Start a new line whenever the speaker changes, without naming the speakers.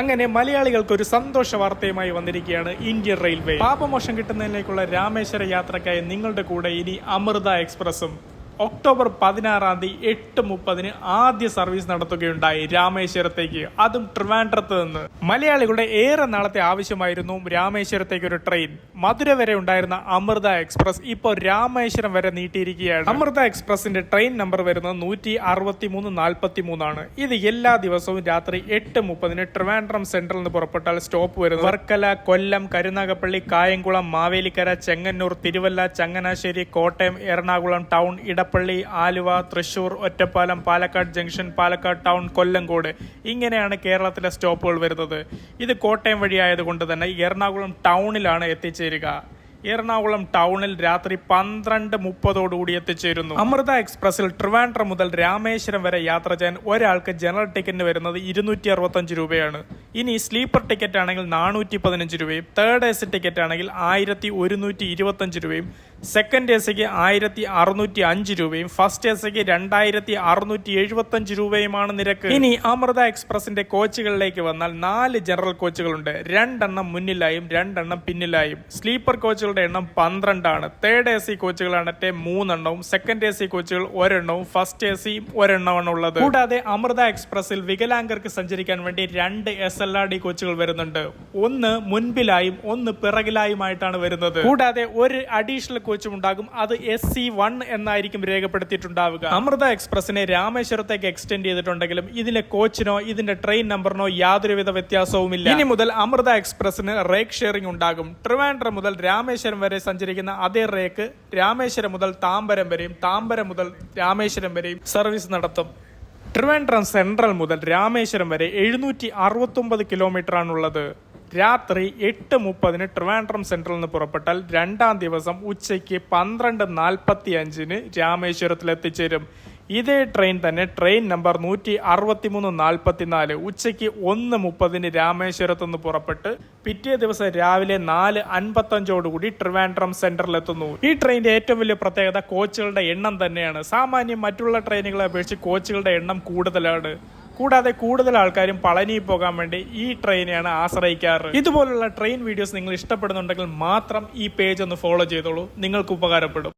അങ്ങനെ മലയാളികൾക്ക് ഒരു സന്തോഷ വാർത്തയുമായി വന്നിരിക്കുകയാണ് ഇന്ത്യൻ റെയിൽവേ. പാപമോഷം കിട്ടുന്നതിലേക്കുള്ള രാമേശ്വര യാത്രക്കായി നിങ്ങളുടെ കൂടെ ഇനി അമൃത എക്സ്പ്രസും. ഒക്ടോബർ പതിനാറാം തീയതി എട്ട് മുപ്പതിന് ആദ്യ സർവീസ് നടത്തുകയുണ്ടായി രാമേശ്വരത്തേക്ക്. അതും ട്രിവാൻഡ്രത്ത് നിന്ന്. മലയാളികളുടെ ഏറെ നാളത്തെ ആവശ്യമായിരുന്നു രാമേശ്വരത്തേക്ക് ഒരു ട്രെയിൻ. മധുര വരെ ഉണ്ടായിരുന്ന അമൃത എക്സ്പ്രസ് ഇപ്പോൾ രാമേശ്വരം വരെ നീട്ടിയിരിക്കുകയാണ്. അമൃത എക്സ്പ്രസിന്റെ ട്രെയിൻ നമ്പർ വരുന്നത് നൂറ്റി അറുപത്തി മൂന്ന് നാൽപ്പത്തി മൂന്നാണ് ഇത് എല്ലാ ദിവസവും രാത്രി എട്ട് മുപ്പതിന് ട്രിവാൻഡ്രം സെൻട്രൽ നിന്ന് പുറപ്പെട്ടാൽ സ്റ്റോപ്പ് വരുന്നത്. Varkala Kollam Karunagappally Kayamkulam Mavelikkara Chengannur Thiruvalla Changanassery Kottayam Ernakulam town Edappally Aluva Thrissur Ottapalam Palakkad junction Palakkad town Kollengode ഇങ്ങനെയാണ് കേരളത്തിലെ സ്റ്റോപ്പുകൾ വരുന്നത്. ഇത് കോട്ടയം വഴിയായതുകൊണ്ട് തന്നെ എറണാകുളം ടൗണിലാണ് എത്തിച്ചേരുക. എറണാകുളം ടൗണിൽ രാത്രി പന്ത്രണ്ട് മുപ്പതോടുകൂടി എത്തിച്ചേരുന്നു. അമൃത എക്സ്പ്രസിൽ ട്രിവാൻഡ്രം മുതൽ രാമേശ്വരം വരെ യാത്ര ചെയ്യാൻ ഒരാൾക്ക് ജനറൽ ടിക്കറ്റിന് വരുന്നത് ഇരുന്നൂറ്റി അറുപത്തഞ്ച് രൂപയാണ്. ഇനി സ്ലീപ്പർ ടിക്കറ്റ് ആണെങ്കിൽ നാനൂറ്റി പതിനഞ്ച് രൂപയും തേർഡ് എ സി ടിക്കറ്റ് ആണെങ്കിൽ ആയിരത്തി ഒരുന്നൂറ്റി ഇരുപത്തഞ്ച് രൂപയും സെക്കൻഡ് എ സിക്ക് ആയിരത്തി അറുന്നൂറ്റി അഞ്ച് രൂപയും ഫസ്റ്റ് എ സിക്ക് രണ്ടായിരത്തി അറുന്നൂറ്റി എഴുപത്തഞ്ച് രൂപയുമാണ് നിരക്ക്. ഇനി അമൃത എക്സ്പ്രസിന്റെ കോച്ചുകളിലേക്ക് വന്നാൽ നാല് ജനറൽ കോച്ചുകളുണ്ട്. രണ്ടെണ്ണം മുന്നിലായും രണ്ടെണ്ണം പിന്നിലായും. സ്ലീപ്പർ കോച്ചുകളുടെ എണ്ണം പന്ത്രണ്ടാണ്. തേർഡ് എ സി കോച്ചുകളാണറ്റെ മൂന്നെണ്ണവും സെക്കൻഡ് എ സി കോച്ചുകൾ ഒരെണ്ണവും ഫസ്റ്റ് എ സിയും ഒരെണ്ണമാണ് ഉള്ളത്. കൂടാതെ അമൃത എക്സ്പ്രസിൽ വികലാംഗർക്ക് സഞ്ചരിക്കാൻ വേണ്ടി രണ്ട് എസ് എൽ ആർ ഡി കോച്ചുകൾ വരുന്നുണ്ട്. ഒന്ന് മുൻപിലായും ഒന്ന് പിറകിലായുമായിട്ടാണ് വരുന്നത്. കൂടാതെ ഒരു അഡീഷണൽ കോച്ചും ഉണ്ടാകും. അത് എസ് സി വൺ എന്നായിരിക്കും രേഖപ്പെടുത്തിയിട്ടുണ്ടാവുക. അമൃത എക്സ്പ്രസിനെ രാമേശ്വരത്തേക്ക് എക്സ്റ്റെൻഡ് ചെയ്തിട്ടുണ്ടെങ്കിലും ഇതിലെ കോച്ചിനോ ഇതിന്റെ ട്രെയിൻ നമ്പറിനോ യാതൊരുവിധ വ്യത്യാസവുമില്ല. ഇനി മുതൽ അമൃത എക്സ്പ്രസിന് റേക്ക് ഷെയറിംഗ് ഉണ്ടാകും. ട്രിവാൻഡ്രം മുതൽ രാമേശ്വരം വരെ സഞ്ചരിക്കുന്ന അതേ റേക്ക് രാമേശ്വരം മുതൽ താമ്പരം വരെയും താമ്പരം മുതൽ രാമേശ്വരം വരെയും സർവീസ് നടത്തും. ട്രിവാൻഡ്രം സെൻട്രൽ മുതൽ രാമേശ്വരം വരെ എഴുന്നൂറ്റി അറുപത്തൊമ്പത് കിലോമീറ്റർ ആണുള്ളത്. രാത്രി എട്ട് മുപ്പതിന് ട്രിവാൻഡ്രം സെൻട്രൽ നിന്ന് പുറപ്പെട്ടാൽ രണ്ടാം ദിവസം ഉച്ചയ്ക്ക് പന്ത്രണ്ട് നാൽപ്പത്തി അഞ്ചിന് രാമേശ്വരത്തിൽ എത്തിച്ചേരും. ഇതേ ട്രെയിൻ തന്നെ ട്രെയിൻ നമ്പർ നൂറ്റി അറുപത്തിമൂന്ന് നാൽപ്പത്തിനാല് ഉച്ചയ്ക്ക് ഒന്ന് മുപ്പതിന് രാമേശ്വരത്ത് നിന്ന് പുറപ്പെട്ട് പിറ്റേ ദിവസം രാവിലെ നാല് അൻപത്തഞ്ചോടുകൂടി ട്രിവാൻഡ്രം എത്തുന്നു. ഈ ട്രെയിനിന്റെ ഏറ്റവും വലിയ പ്രത്യേകത കോച്ചുകളുടെ എണ്ണം തന്നെയാണ്. സാമാന്യം മറ്റുള്ള ട്രെയിനുകളെ അപേക്ഷിച്ച് കോച്ചുകളുടെ എണ്ണം കൂടുതലാണ്. കൂടാതെ കൂടുതൽ ആൾക്കാരും പളനിയിൽ പോകാൻ വേണ്ടി ഈ ട്രെയിനെയാണ് ആശ്രയിക്കാറ്. ഇതുപോലുള്ള ട്രെയിൻ വീഡിയോസ് നിങ്ങൾ ഇഷ്ടപ്പെടുന്നുണ്ടെങ്കിൽ മാത്രം ഈ പേജ് ഒന്ന് ഫോളോ ചെയ്തോളൂ. നിങ്ങൾക്ക് ഉപകാരപ്പെടും.